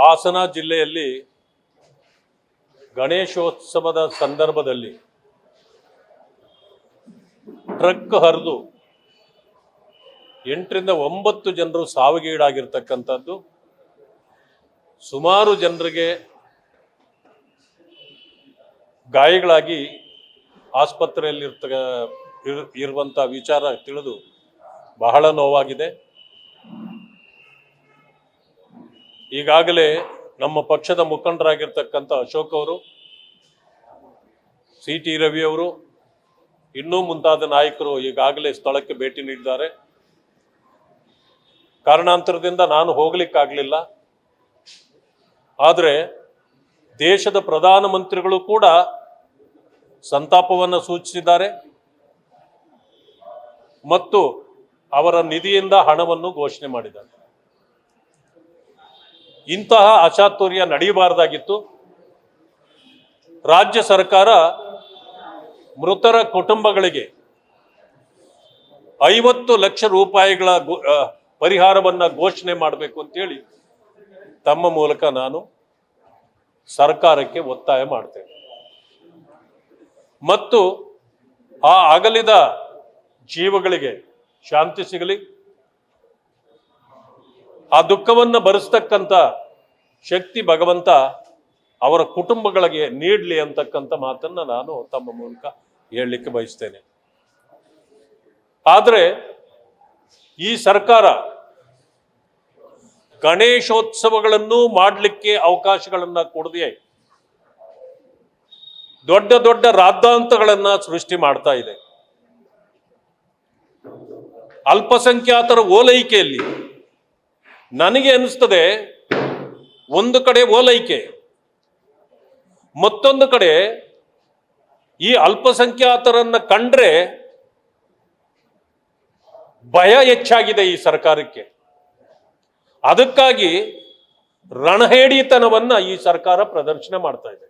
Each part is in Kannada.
ಹಾಸನ ಜಿಲ್ಲೆಯಲ್ಲಿ ಗಣೇಶೋತ್ಸವದ ಸಂದರ್ಭದಲ್ಲಿ ಟ್ರಕ್ ಹರಿದು ಎಂಟರಿಂದ ಒಂಬತ್ತು ಜನರು ಸಾವಿಗೀಡಾಗಿರ್ತಕ್ಕಂಥದ್ದು. ಸುಮಾರು ಜನರಿಗೆ ಗಾಯಗಳಾಗಿ ಆಸ್ಪತ್ರೆಯಲ್ಲಿ ಇರುವಂಥ ವಿಚಾರ ತಿಳಿದು ಬಹಳ ನೋವಾಗಿದೆ. ಈಗಾಗಲೇ ನಮ್ಮ ಪಕ್ಷದ ಮುಖಂಡರಾಗಿರ್ತಕ್ಕಂಥ ಅಶೋಕ್ ಅವರು ಸಿ ಟಿ ರವಿ ಅವರು, ಇನ್ನೂ ಮುಂತಾದ ನಾಯಕರು ಈಗಾಗಲೇ ಸ್ಥಳಕ್ಕೆ ಭೇಟಿ ನೀಡಿದ್ದಾರೆ. ಕಾರಣಾಂತರದಿಂದ ನಾನು ಹೋಗ್ಲಿಕ್ಕಾಗಲಿಲ್ಲ. ಆದರೆ ದೇಶದ ಪ್ರಧಾನಮಂತ್ರಿಗಳು ಕೂಡ ಸಂತಾಪವನ್ನು ಸೂಚಿಸಿದ್ದಾರೆ ಮತ್ತು ಅವರ ನಿಧಿಯಿಂದ ಹಣವನ್ನು ಘೋಷಣೆ ಮಾಡಿದ್ದಾರೆ. ಇಂತಹ ಅಚಾತುರ್ಯ ನಡೆಯಬಾರದಾಗಿತ್ತು ರಾಜ್ಯ ಸರ್ಕಾರ ಮೃತರ ಕುಟುಂಬಗಳಿಗೆ ಐವತ್ತು ಲಕ್ಷ ರೂಪಾಯಿಗಳ ಪರಿಹಾರವನ್ನು ಘೋಷಣೆ ಮಾಡಬೇಕು ಅಂತೇಳಿ ತಮ್ಮ ಮೂಲಕ ನಾನು ಸರ್ಕಾರಕ್ಕೆ ಒತ್ತಾಯ ಮಾಡ್ತೇನೆ. ಮತ್ತು ಆ ಅಗಲಿದ ಜೀವಗಳಿಗೆ ಶಾಂತಿ ಸಿಗಲಿ ಆ ದುಃಖವನ್ನು ಭರಿಸ್ತಕ್ಕಂಥ ಶಕ್ತಿ ಭಗವಂತ ಅವರ ಕುಟುಂಬಗಳಿಗೆ ನೀಡಲಿ ಅಂತಕ್ಕಂಥ ಮಾತನ್ನ ನಾನು ತಮ್ಮ ಮೂಲಕ ಹೇಳಲಿಕ್ಕೆ ಬಯಸ್ತೇನೆ. ಆದರೆ ಈ ಸರ್ಕಾರ ಗಣೇಶೋತ್ಸವಗಳನ್ನು ಮಾಡಲಿಕ್ಕೆ ಅವಕಾಶಗಳನ್ನ ಕೊಡದೆ ದೊಡ್ಡ ದೊಡ್ಡ ರಾದ್ದಾಂತಗಳನ್ನ ಸೃಷ್ಟಿ ಮಾಡ್ತಾ ಇದೆ. ಅಲ್ಪಸಂಖ್ಯಾತರ ಓಲೈಕೆಯಲ್ಲಿ ನನಗೆ ಅನಿಸ್ತದೆ ಒಂದು ಕಡೆ ಓಲೈಕೆ, ಮತ್ತೊಂದು ಕಡೆ ಈ ಅಲ್ಪಸಂಖ್ಯಾತರನ್ನ ಕಂಡ್ರೆ ಭಯ ಹೆಚ್ಚಾಗಿದೆ ಈ ಸರ್ಕಾರಕ್ಕೆ. ಅದಕ್ಕಾಗಿ ರಣಹೇಡಿತನವನ್ನ ಈ ಸರ್ಕಾರ ಪ್ರದರ್ಶನ ಮಾಡ್ತಾ ಇದೆ.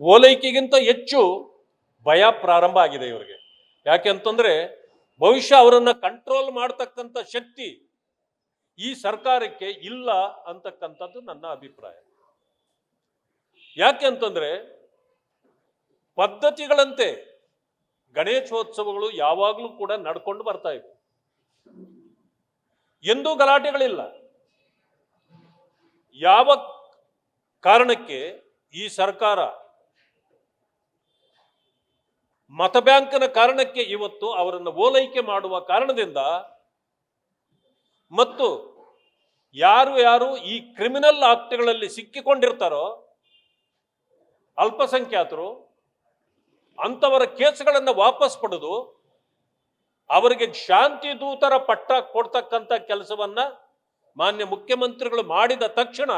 ಓಲೈಕೆಗಿಂತ ಹೆಚ್ಚು ಭಯ ಪ್ರಾರಂಭ ಆಗಿದೆ ಇವರಿಗೆ. ಯಾಕೆ ಅಂತಂದ್ರೆ ಭವಿಷ್ಯ ಅವರನ್ನ ಕಂಟ್ರೋಲ್ ಮಾಡ್ತಕ್ಕಂಥ ಶಕ್ತಿ ಈ ಸರ್ಕಾರಕ್ಕೆ ಇಲ್ಲ ಅಂತಕ್ಕಂಥದ್ದು ನನ್ನ ಅಭಿಪ್ರಾಯ. ಯಾಕೆ ಅಂತಂದ್ರೆ ಪದ್ಧತಿಗಳಂತೆ ಗಣೇಶೋತ್ಸವಗಳು ಯಾವಾಗಲೂ ಕೂಡ ನಡ್ಕೊಂಡು ಬರ್ತಾ ಇವೆ. ಎಂದೂ ಗಲಾಟೆಗಳಿಲ್ಲ. ಯಾವ ಕಾರಣಕ್ಕೆ ಈ ಸರ್ಕಾರ ಮತ ಬ್ಯಾಂಕ್ನ ಕಾರಣಕ್ಕೆ ಇವತ್ತು ಅವರನ್ನು ಓಲೈಕೆ ಮಾಡುವ ಕಾರಣದಿಂದ ಮತ್ತು ಯಾರು ಯಾರು ಈ ಕ್ರಿಮಿನಲ್ ಆಕ್ಟ್ಗಳಲ್ಲಿ ಸಿಕ್ಕಿಕೊಂಡಿರ್ತಾರೋ ಅಲ್ಪಸಂಖ್ಯಾತರು ಅಂಥವರ ಕೇಸ್ಗಳನ್ನು ವಾಪಸ್ ಪಡೆದು ಅವರಿಗೆ ಶಾಂತಿ ದೂತರ ಪಟ್ಟ ಕೊಡ್ತಕ್ಕಂಥ ಕೆಲಸವನ್ನ ಮಾನ್ಯ ಮುಖ್ಯಮಂತ್ರಿಗಳು ಮಾಡಿದ ತಕ್ಷಣ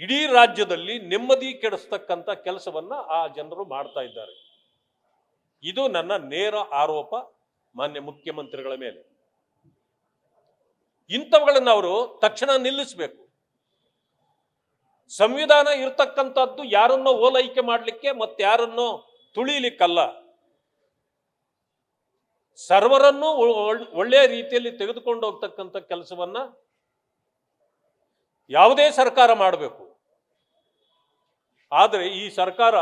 ಇಡೀ ರಾಜ್ಯದಲ್ಲಿ ನೆಮ್ಮದಿ ಕೆಡಿಸ್ತಕ್ಕಂಥ ಕೆಲಸವನ್ನ ಆ ಜನರು ಮಾಡ್ತಾ ಇದ್ದಾರೆ. ಇದು ನನ್ನ ನೇರ ಆರೋಪ ಮಾನ್ಯ ಮುಖ್ಯಮಂತ್ರಿಗಳ ಮೇಲೆ. ಇಂಥವುಗಳನ್ನು ಅವರು ತಕ್ಷಣ ನಿಲ್ಲಿಸಬೇಕು. ಸಂವಿಧಾನ ಇರತಕ್ಕಂಥದ್ದು ಯಾರನ್ನೋ ಓಲೈಕೆ ಮಾಡಲಿಕ್ಕೆ ಮತ್ತೆ ಯಾರನ್ನೋ ತುಳಿಲಿಕ್ಕಲ್ಲ. ಸರ್ವರನ್ನು ಒಳ್ಳೆಯ ರೀತಿಯಲ್ಲಿ ತೆಗೆದುಕೊಂಡು ಹೋಗ್ತಕ್ಕಂಥ ಕೆಲಸವನ್ನ ಯಾವುದೇ ಸರ್ಕಾರ ಮಾಡಬೇಕು. ಆದರೆ ಈ ಸರ್ಕಾರ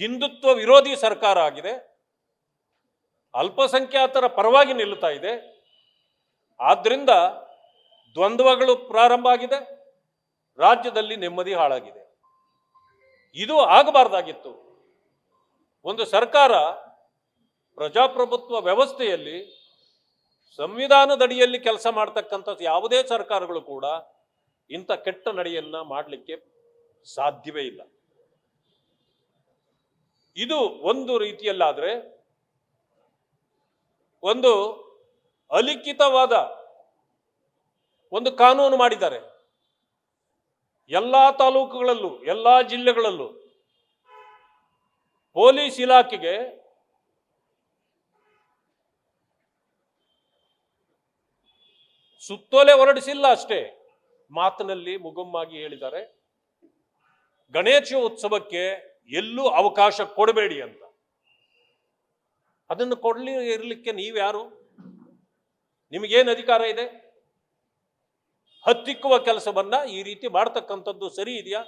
ಹಿಂದುತ್ವ ವಿರೋಧಿ ಸರ್ಕಾರ ಆಗಿದೆ. ಅಲ್ಪಸಂಖ್ಯಾತರ ಪರವಾಗಿ ನಿಲ್ಲುತ್ತಾ ಇದೆ. ಆದ್ರಿಂದ ದ್ವಂದ್ವಗಳು ಪ್ರಾರಂಭ ಆಗಿದೆ, ರಾಜ್ಯದಲ್ಲಿ ನೆಮ್ಮದಿ ಹಾಳಾಗಿದೆ. ಇದು ಆಗಬಾರ್ದಾಗಿತ್ತು. ಒಂದು ಸರ್ಕಾರ ಪ್ರಜಾಪ್ರಭುತ್ವ ವ್ಯವಸ್ಥೆಯಲ್ಲಿ ಸಂವಿಧಾನದಡಿಯಲ್ಲಿ ಕೆಲಸ ಮಾಡ್ತಕ್ಕಂಥ ಯಾವುದೇ ಸರ್ಕಾರಗಳು ಕೂಡ ಇಂಥ ಕೆಟ್ಟ ನಡೆಯನ್ನ ಮಾಡಲಿಕ್ಕೆ ಸಾಧ್ಯವೇ ಇಲ್ಲ. ಇದು ಒಂದು ರೀತಿಯಲ್ಲಾದರೆ ಒಂದು ಅಲಿಖಿತವಾದ ಒಂದು ಕಾನೂನು ಮಾಡಿದ್ದಾರೆ. ಎಲ್ಲಾ ತಾಲೂಕುಗಳಲ್ಲೂ, ಎಲ್ಲಾ ಜಿಲ್ಲೆಗಳಲ್ಲೂ ಪೊಲೀಸ್ ಇಲಾಖೆಗೆ ಸುತ್ತೋಲೆ ಹೊರಡಿಸಿಲ್ಲ ಅಷ್ಟೇ. ಮಾತಿನಲ್ಲಿ ಮುಗುಮ್ಮಾಗಿ ಹೇಳಿದ್ದಾರೆ ಗಣೇಶ ಉತ್ಸವಕ್ಕೆ ಎಲ್ಲೂ ಅವಕಾಶ ಕೊಡಬೇಡಿ ಅಂತ. ಅದನ್ನು ಕೊಡ್ಲಿ ಇರಲಿಕ್ಕೆ ನೀವ್ಯಾರು? ನಿಮಗೇನು ಅಧಿಕಾರ ಇದೆ? ಹತ್ತಿಕ್ಕುವ ಕೆಲಸವನ್ನ ಈ ರೀತಿ ಮಾಡ್ತಕ್ಕಂಥದ್ದು ಸರಿ ಇದೆಯಾ?